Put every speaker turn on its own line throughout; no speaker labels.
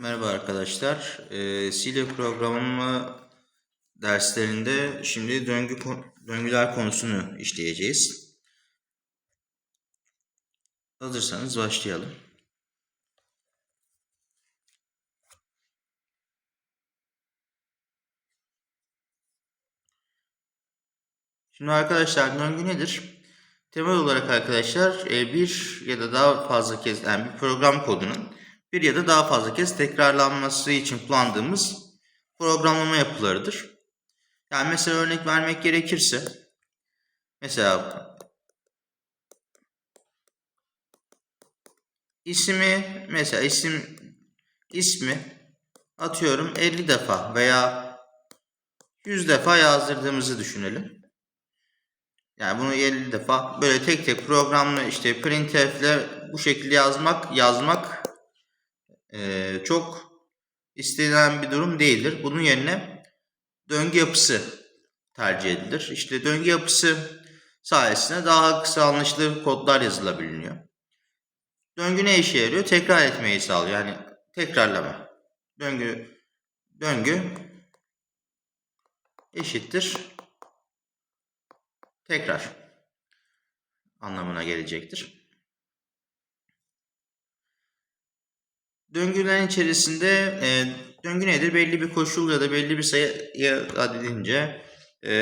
Merhaba arkadaşlar. Ee, C ile programlama derslerinde şimdi döngü döngüler konusunu işleyeceğiz. Hazırsanız başlayalım. Şimdi arkadaşlar döngü nedir? Temel olarak arkadaşlar e, bir ya da daha fazla kez yani bir program kodunun bir ya da daha fazla kez tekrarlanması için kullandığımız programlama yapılarıdır. Yani mesela örnek vermek gerekirse mesela ismi mesela isim ismi atıyorum 50 defa veya 100 defa yazdırdığımızı düşünelim. Yani bunu 50 defa böyle tek tek programla işte printf ile bu şekilde yazmak yazmak çok istenilen bir durum değildir. Bunun yerine döngü yapısı tercih edilir. İşte döngü yapısı sayesinde daha kısa anlaşılır kodlar yazılabiliyor. Döngü ne işe yarıyor? Tekrar etmeyi sağlıyor. Yani tekrarlama. Döngü döngü eşittir tekrar anlamına gelecektir. Döngülerin içerisinde e, döngü nedir? Belli bir koşul ya da belli bir sayı adedince e,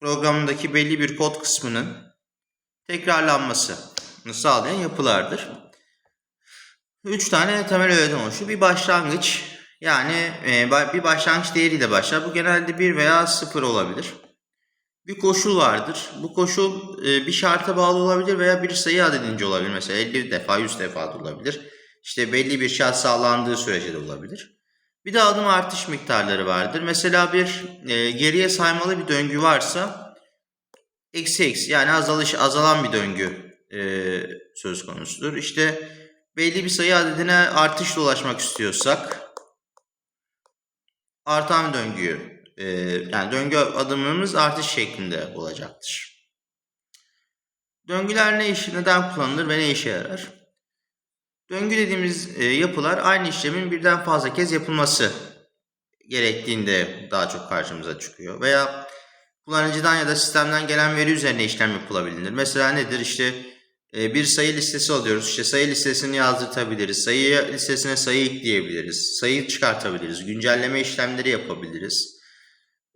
programındaki belli bir kod kısmının tekrarlanmasını sağlayan yapılardır. Üç tane temel öğeden oluşuyor. Bir başlangıç yani e, bir başlangıç değeriyle başlar. Bu genelde 1 veya 0 olabilir. Bir koşul vardır. Bu koşul e, bir şarta bağlı olabilir veya bir sayı adedince olabilir. Mesela 50 defa 100 defa da olabilir. İşte belli bir şart sağlandığı sürece de olabilir. Bir de adım artış miktarları vardır. Mesela bir e, geriye saymalı bir döngü varsa eksi eksi yani azalış azalan bir döngü e, söz konusudur. İşte belli bir sayı adedine artışla ulaşmak istiyorsak artan döngüyü e, yani döngü adımımız artış şeklinde olacaktır. Döngüler ne işi, neden kullanılır ve ne işe yarar? Döngü dediğimiz e, yapılar aynı işlemin birden fazla kez yapılması gerektiğinde daha çok karşımıza çıkıyor. Veya kullanıcıdan ya da sistemden gelen veri üzerine işlem yapılabilir. Mesela nedir? İşte e, bir sayı listesi alıyoruz. İşte sayı listesini yazdırtabiliriz. Sayı listesine sayı ekleyebiliriz. Sayı çıkartabiliriz. Güncelleme işlemleri yapabiliriz.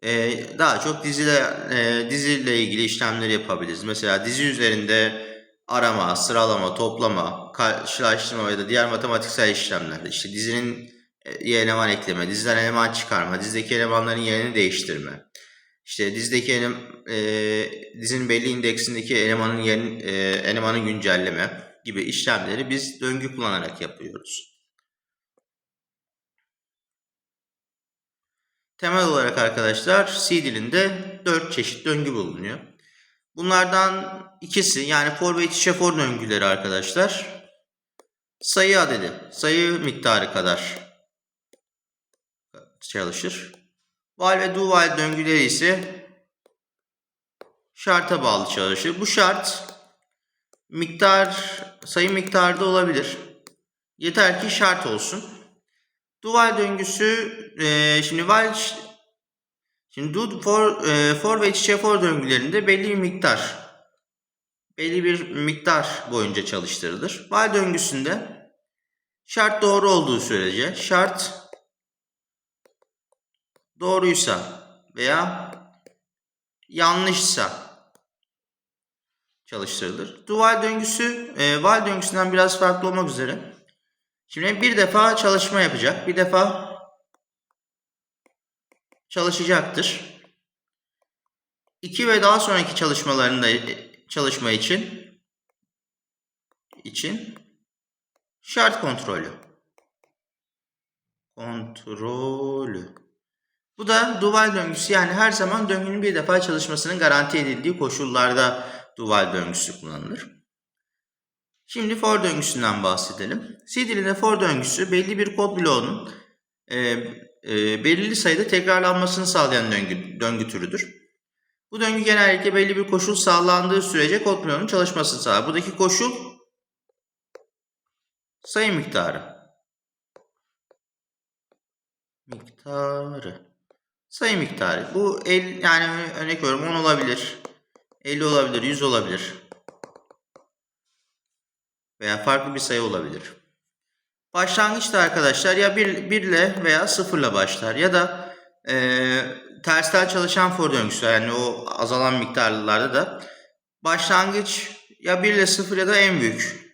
E, daha çok diziyle, e, diziyle ilgili işlemleri yapabiliriz. Mesela dizi üzerinde arama, sıralama, toplama, karşılaştırma ya da diğer matematiksel işlemler. İşte dizinin e, eleman ekleme, diziden eleman çıkarma, dizdeki elemanların yerini değiştirme. İşte dizdeki elem, e, dizinin belli indeksindeki elemanın yerini, e, elemanı güncelleme gibi işlemleri biz döngü kullanarak yapıyoruz. Temel olarak arkadaşlar C dilinde 4 çeşit döngü bulunuyor. Bunlardan ikisi yani for ve iç içe for döngüleri arkadaşlar sayı adedi, sayı miktarı kadar çalışır. While ve do while döngüleri ise şarta bağlı çalışır. Bu şart miktar sayı miktarda olabilir. Yeter ki şart olsun. While döngüsü e, şimdi while Şimdi do for, e, for ve iç içe for döngülerinde belli bir miktar belli bir miktar boyunca çalıştırılır. While döngüsünde şart doğru olduğu sürece şart doğruysa veya yanlışsa çalıştırılır. Do while döngüsü e, while döngüsünden biraz farklı olmak üzere. Şimdi bir defa çalışma yapacak. Bir defa çalışacaktır. İki ve daha sonraki çalışmalarında çalışma için için şart kontrolü. Kontrolü. Bu da duval döngüsü yani her zaman döngünün bir defa çalışmasının garanti edildiği koşullarda duval döngüsü kullanılır. Şimdi for döngüsünden bahsedelim. C dilinde for döngüsü belli bir kod bloğunun e, e, belirli sayıda tekrarlanmasını sağlayan döngü, döngü türüdür. Bu döngü genellikle belli bir koşul sağlandığı sürece kod bloğunun çalışmasını sağlar. Buradaki koşul sayı miktarı. miktarı. Sayı miktarı. Bu el yani örnek veriyorum 10 olabilir. 50 olabilir, 100 olabilir. Veya farklı bir sayı olabilir. Başlangıçta arkadaşlar ya 1, 1 ile veya 0 ile başlar ya da e, tersten çalışan for döngüsü yani o azalan miktarlarda da başlangıç ya 1 ile 0 ya da en büyük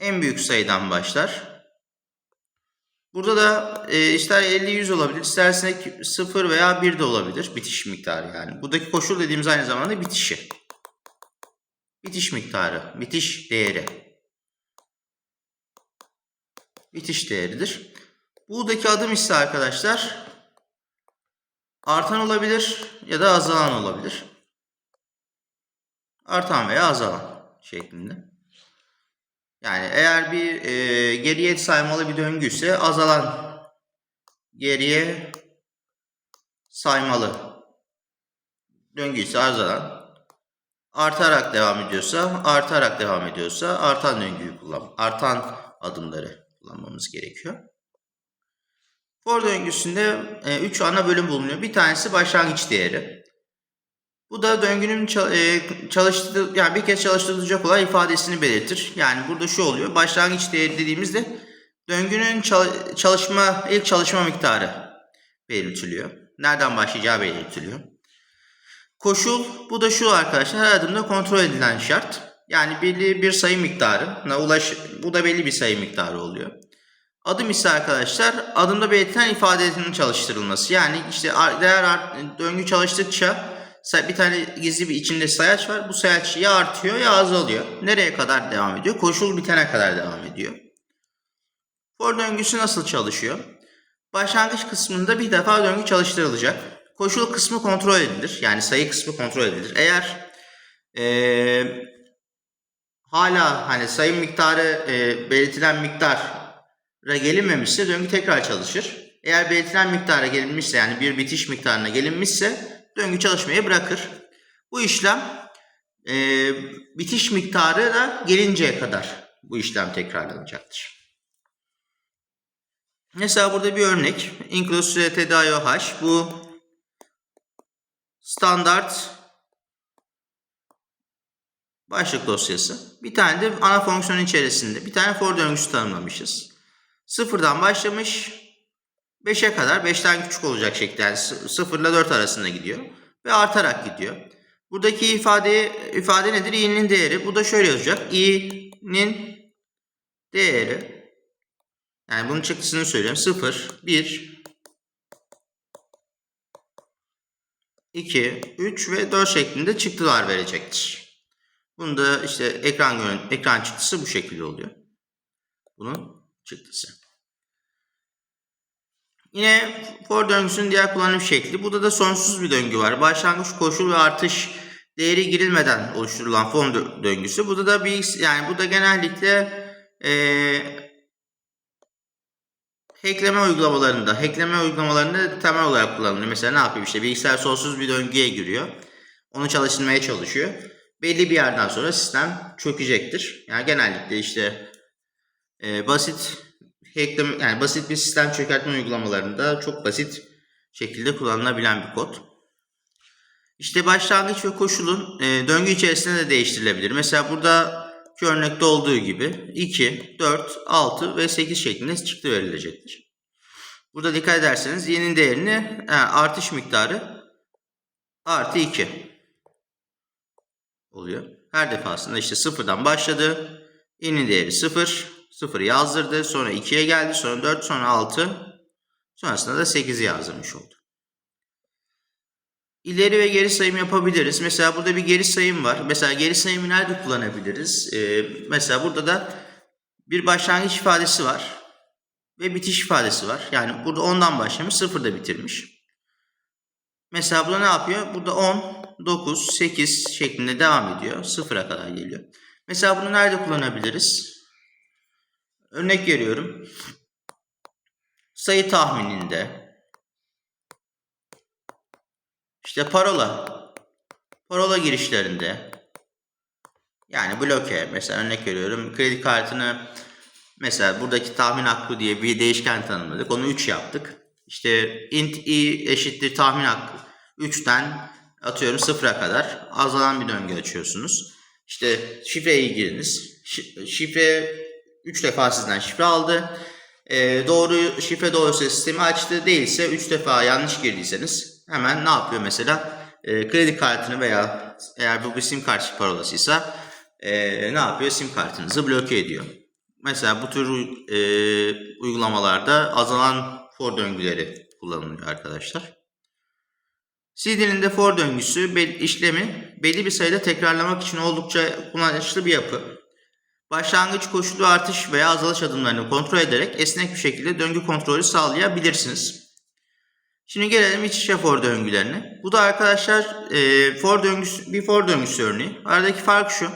en büyük sayıdan başlar. Burada da e, ister 50-100 olabilir, isterse 0 veya 1 de olabilir. Bitiş miktarı yani. Buradaki koşul dediğimiz aynı zamanda bitişi. Bitiş miktarı, bitiş değeri. Bitiş değeridir. Buradaki adım ise arkadaşlar artan olabilir ya da azalan olabilir. Artan veya azalan şeklinde. Yani eğer bir e, geriye saymalı bir döngü ise azalan geriye saymalı döngü ise azalan artarak devam ediyorsa artarak devam ediyorsa artan döngüyü kullan artan adımları kullanmamız gerekiyor. For döngüsünde 3 ana bölüm bulunuyor. Bir tanesi başlangıç değeri. Bu da döngünün çalıştığı yani bir kez çalıştırılacak olan ifadesini belirtir. Yani burada şu oluyor. Başlangıç değeri dediğimizde döngünün çalışma ilk çalışma miktarı belirtiliyor. Nereden başlayacağı belirtiliyor. Koşul bu da şu arkadaşlar her adımda kontrol edilen şart. Yani belli bir sayı miktarına ulaş bu da belli bir sayı miktarı oluyor. Adım ise arkadaşlar adımda belirtilen ifadenin çalıştırılması. Yani işte değer döngü çalıştıkça bir tane gizli bir içinde sayaç var. Bu sayaç ya artıyor ya azalıyor. Nereye kadar devam ediyor? Koşul bitene kadar devam ediyor. For döngüsü nasıl çalışıyor? Başlangıç kısmında bir defa döngü çalıştırılacak. Koşul kısmı kontrol edilir. Yani sayı kısmı kontrol edilir. Eğer ee, hala hani sayı miktarı e, belirtilen miktara gelinmemişse döngü tekrar çalışır. Eğer belirtilen miktara gelinmişse yani bir bitiş miktarına gelinmişse döngü çalışmayı bırakır. Bu işlem e, bitiş miktarı da gelinceye kadar bu işlem tekrarlanacaktır. Mesela burada bir örnek. Include TDIOH bu standart başlık dosyası. Bir tane de ana fonksiyon içerisinde bir tane for döngüsü tanımlamışız. Sıfırdan başlamış 5'e kadar 5'ten küçük olacak şekilde yani 0 ile 4 arasında gidiyor ve artarak gidiyor. Buradaki ifade ifade nedir? i'nin değeri. Bu da şöyle yazacak. i'nin değeri yani bunun çıktısını söylüyorum. 0 1 2 3 ve 4 şeklinde çıktılar verecektir. Bunu da işte ekran ekran çıktısı bu şekilde oluyor. Bunun çıktısı. Yine for döngüsünün diğer kullanım şekli. Burada da sonsuz bir döngü var. Başlangıç koşul ve artış değeri girilmeden oluşturulan for döngüsü. Burada da bir yani bu da genellikle e, hackleme uygulamalarında, hackleme uygulamalarında temel olarak kullanılıyor. Mesela ne yapıyor işte bilgisayar sonsuz bir döngüye giriyor. Onu çalıştırmaya çalışıyor. Belli bir yerden sonra sistem çökecektir. Yani genellikle işte e, basit hackleme, yani basit bir sistem çökertme uygulamalarında çok basit şekilde kullanılabilen bir kod. İşte başlangıç ve koşulun e, döngü içerisinde de değiştirilebilir. Mesela burada şu örnekte olduğu gibi 2, 4, 6 ve 8 şeklinde çıktı verilecektir. Burada dikkat ederseniz y'nin değerini yani artış miktarı artı 2 oluyor. Her defasında işte sıfırdan başladı. y'nin değeri 0, 0 yazdırdı. Sonra 2'ye geldi. Sonra 4. Sonra 6. Sonrasında da 8'i yazdırmış oldu. İleri ve geri sayım yapabiliriz. Mesela burada bir geri sayım var. Mesela geri sayımı nerede kullanabiliriz? Ee, mesela burada da bir başlangıç ifadesi var. Ve bitiş ifadesi var. Yani burada 10'dan başlamış 0'da bitirmiş. Mesela burada ne yapıyor? Burada 10, 9, 8 şeklinde devam ediyor. 0'a kadar geliyor. Mesela bunu nerede kullanabiliriz? Örnek veriyorum. Sayı tahmininde işte parola parola girişlerinde yani bloke mesela örnek veriyorum kredi kartını Mesela buradaki tahmin hakkı diye bir değişken tanımladık. Onu 3 yaptık. İşte int i eşittir tahmin hakkı 3'ten atıyorum 0'a kadar azalan bir döngü açıyorsunuz. İşte şifreye giriniz. Şi- Şifre 3 defa sizden şifre aldı. Ee, doğru şifre doğruysa sistemi açtı. Değilse 3 defa yanlış girdiyseniz hemen ne yapıyor mesela? Ee, kredi kartını veya eğer bu bir sim kart parolasıysa ee, ne yapıyor? Sim kartınızı bloke ediyor. Mesela bu tür e, uygulamalarda azalan for döngüleri kullanılıyor arkadaşlar. C for döngüsü işlemi belli bir sayıda tekrarlamak için oldukça kullanışlı bir yapı. Başlangıç koşulu artış veya azalış adımlarını kontrol ederek esnek bir şekilde döngü kontrolü sağlayabilirsiniz. Şimdi gelelim iç içe for döngülerine. Bu da arkadaşlar e, for döngüsü, bir for döngüsü örneği. Aradaki fark şu.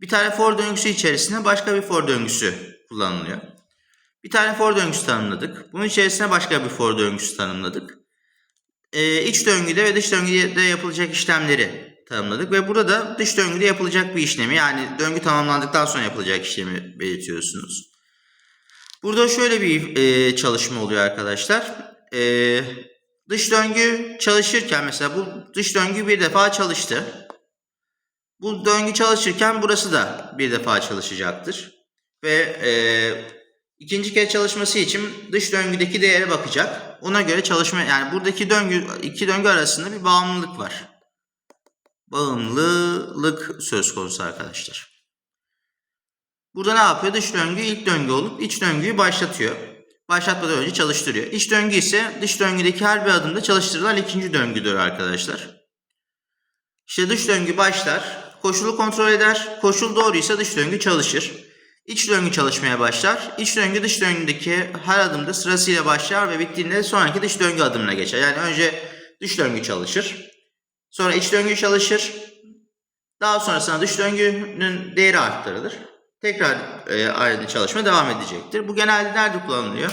Bir tane for döngüsü içerisinde başka bir for döngüsü kullanılıyor. Bir tane for döngüsü tanımladık. Bunun içerisine başka bir for döngüsü tanımladık. Ee, iç döngüde ve dış döngüde yapılacak işlemleri tanımladık. Ve burada da dış döngüde yapılacak bir işlemi yani döngü tamamlandıktan sonra yapılacak işlemi belirtiyorsunuz. Burada şöyle bir e, çalışma oluyor arkadaşlar. E, dış döngü çalışırken mesela bu dış döngü bir defa çalıştı. Bu döngü çalışırken burası da bir defa çalışacaktır. Ve e, ikinci kez çalışması için dış döngüdeki değere bakacak. Ona göre çalışma yani buradaki döngü iki döngü arasında bir bağımlılık var. Bağımlılık söz konusu arkadaşlar. Burada ne yapıyor? Dış döngü ilk döngü olup iç döngüyü başlatıyor. Başlatmadan önce çalıştırıyor. İç döngü ise dış döngüdeki her bir adımda çalıştırılan ikinci döngüdür arkadaşlar. İşte dış döngü başlar, koşulu kontrol eder, koşul doğruysa dış döngü çalışır. İç döngü çalışmaya başlar. İç döngü dış döngüdeki her adımda sırasıyla başlar ve bittiğinde sonraki dış döngü adımına geçer. Yani önce dış döngü çalışır. Sonra iç döngü çalışır. Daha sonrasında dış döngünün değeri arttırılır. Tekrar e, aynı çalışma devam edecektir. Bu genelde nerede kullanılıyor?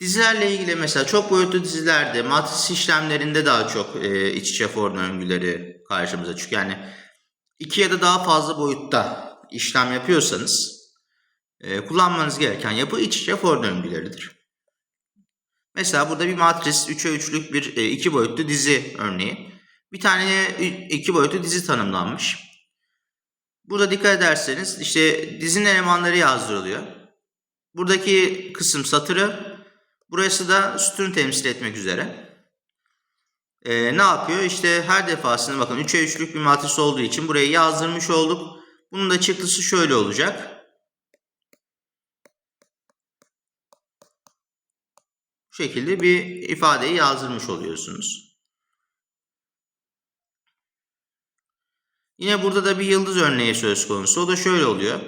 Dizilerle ilgili mesela çok boyutlu dizilerde, matris işlemlerinde daha çok e, iç içe for döngüleri karşımıza çıkıyor. Yani iki ya da daha fazla boyutta işlem yapıyorsanız e, kullanmanız gereken yapı iç içe for döngüleridir. Mesela burada bir matris 3'e 3'lük bir e, iki boyutlu dizi örneği. Bir tane ü- iki boyutlu dizi tanımlanmış. Burada dikkat ederseniz işte dizinin elemanları yazdırılıyor. Buradaki kısım satırı, burası da sütunu temsil etmek üzere. Ee, ne yapıyor? İşte her defasında bakın 3'e 3'lük bir matris olduğu için burayı yazdırmış olduk. Bunun da çıktısı şöyle olacak. Şekilde bir ifadeyi yazdırmış oluyorsunuz. Yine burada da bir yıldız örneği söz konusu. O da şöyle oluyor.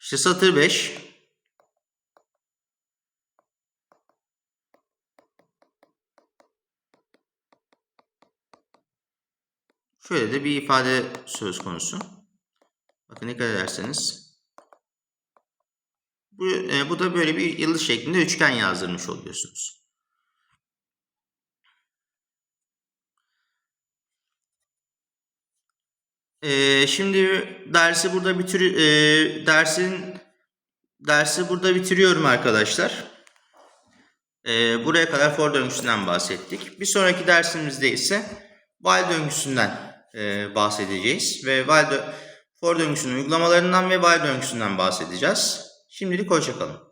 İşte satır 5. Şöyle de bir ifade söz konusu. Bakın dikkat ederseniz. Bu, e, bu da böyle bir yıldız şeklinde üçgen yazdırmış oluyorsunuz. Ee, şimdi dersi burada bitir e, dersin dersi burada bitiriyorum arkadaşlar. Ee, buraya kadar for döngüsünden bahsettik. Bir sonraki dersimizde ise while döngüsünden e, bahsedeceğiz ve while dö- for döngüsünün uygulamalarından ve while döngüsünden bahsedeceğiz. Şimdilik hoşçakalın.